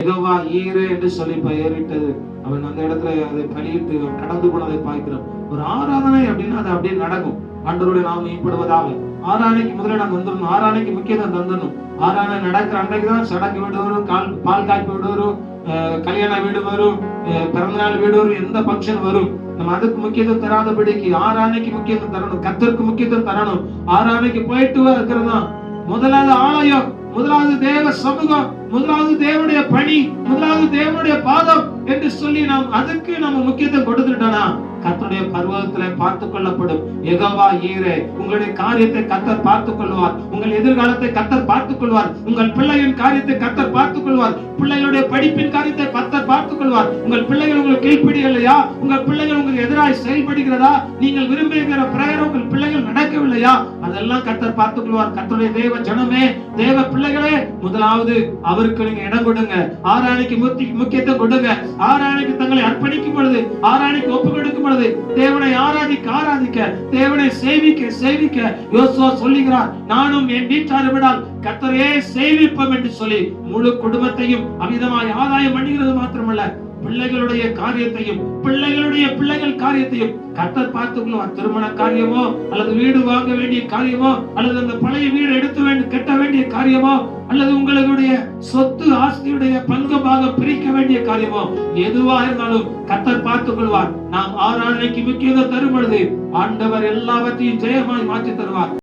யகோவா ஈரே என்று சொல்லி பெயரிட்டது அவன் அந்த இடத்துல அதை பலியிட்டு கடந்து போனதை பார்க்கிறோம். ஒரு ஆராதனை அப்படின்னா அது அப்படியே நடக்கும். ஆண்டவருடைய நாம் மேம்படுவதாக ஆராதனைக்கு முதல்ல நாங்க வந்துடணும். ஆராதனைக்கு முக்கியத்துவம் தந்துடணும் ஆராதனை நடக்கிற அன்றைக்கு தான் சடங்கு வீடு வரும் கால் பால் காய்ப்பு வீடு வரும் கல்யாண வீடு வரும் பிறந்தநாள் வீடு வரும் எந்த ஃபங்க்ஷன் வரும். நம்ம அதுக்கு முக்கியத்துவம் தராதபடிக்கு ஆராதனைக்கு முக்கியத்துவம் தரணும். கத்தருக்கு முக்கியத்துவம் தரணும். ஆராதனைக்கு போயிட்டு இருக்கிறது தான் முதலாவது ஆலயம். முதலாவது தேவ சமூகம் முதலாவது தேவனுடைய பணி முதலாவது தேவனுடைய பாதம் என்று சொல்லி நாம் அதுக்கு நம்ம முக்கியத்துவம் கொடுத்துட்டோம்னா கர்த்தருடைய பருவத்துல பார்த்து கொள்ளப்படும். எகவா ஈரே உங்களுடைய காரியத்தை கத்தர் பார்த்து கொள்வார். உங்கள் எதிர்காலத்தை கத்தர் பார்த்து கொள்வார். உங்கள் பிள்ளையின் காரியத்தை கத்தர் பார்த்து கொள்வார். பிள்ளைகளுடைய படிப்பின் காரியத்தை கத்தர் பார்த்து கொள்வார். உங்கள் பிள்ளைகள் உங்களுக்கு கீழ்ப்படியலையா? உங்கள் பிள்ளைகள் உங்களுக்கு எதிராக செயல்படுகிறதா? நீங்கள் விரும்புகிற பிரகாரம் உங்கள் பிள்ளைகள் இல்லையா? அதெல்லாம் கத்தர் பார்த்துக் கொள்வார் கத்தருடைய தேவ ஜனமே தேவ பிள்ளைகளே முதலாவது அவருக்கு நீங்க இடம் கொடுங்க. ஆராணிக்கு முக்கியத்துவம் கொடுங்க. ஆராணிக்கு தங்களை அர்ப்பணிக்கும் பொழுது ஆராணிக்கு ஒப்பு கொடுக்கும் பொழுது தேவனை ஆராதிக்க ஆராதிக்க தேவனை சேவிக்க சேவிக்க யோசுவா சொல்லுகிறார். நானும் என் வீட்டார் விடால் கத்தரையே சேவிப்போம் என்று சொல்லி முழு குடும்பத்தையும் அமிதமாய் ஆதாயம் பண்ணுகிறது மாத்திரமல்ல. பிள்ளைகளுடைய காரியத்தையும் பிள்ளைகளுடைய பிள்ளைகள் காரியத்தையும் கத்தர் பார்த்துக்கணும். திருமண காரியமோ அல்லது வீடு வாங்க வேண்டிய காரியமோ அல்லது அந்த பழைய வீடு எடுத்து வேண்டி கட்ட வேண்டிய காரியமோ அல்லது உங்களுடைய சொத்து ஆஸ்தியுடைய பங்கமாக பிரிக்க வேண்டிய காரியமோ எதுவாக இருந்தாலும் கர்த்தர் பார்த்துக் கொள்வார் நாம் ஆராதனைக்கு முக்கியத்துவம் தரும் பொழுது ஆண்டவர் எல்லாவற்றையும் ஜெயமாய் மாற்றி தருவார்.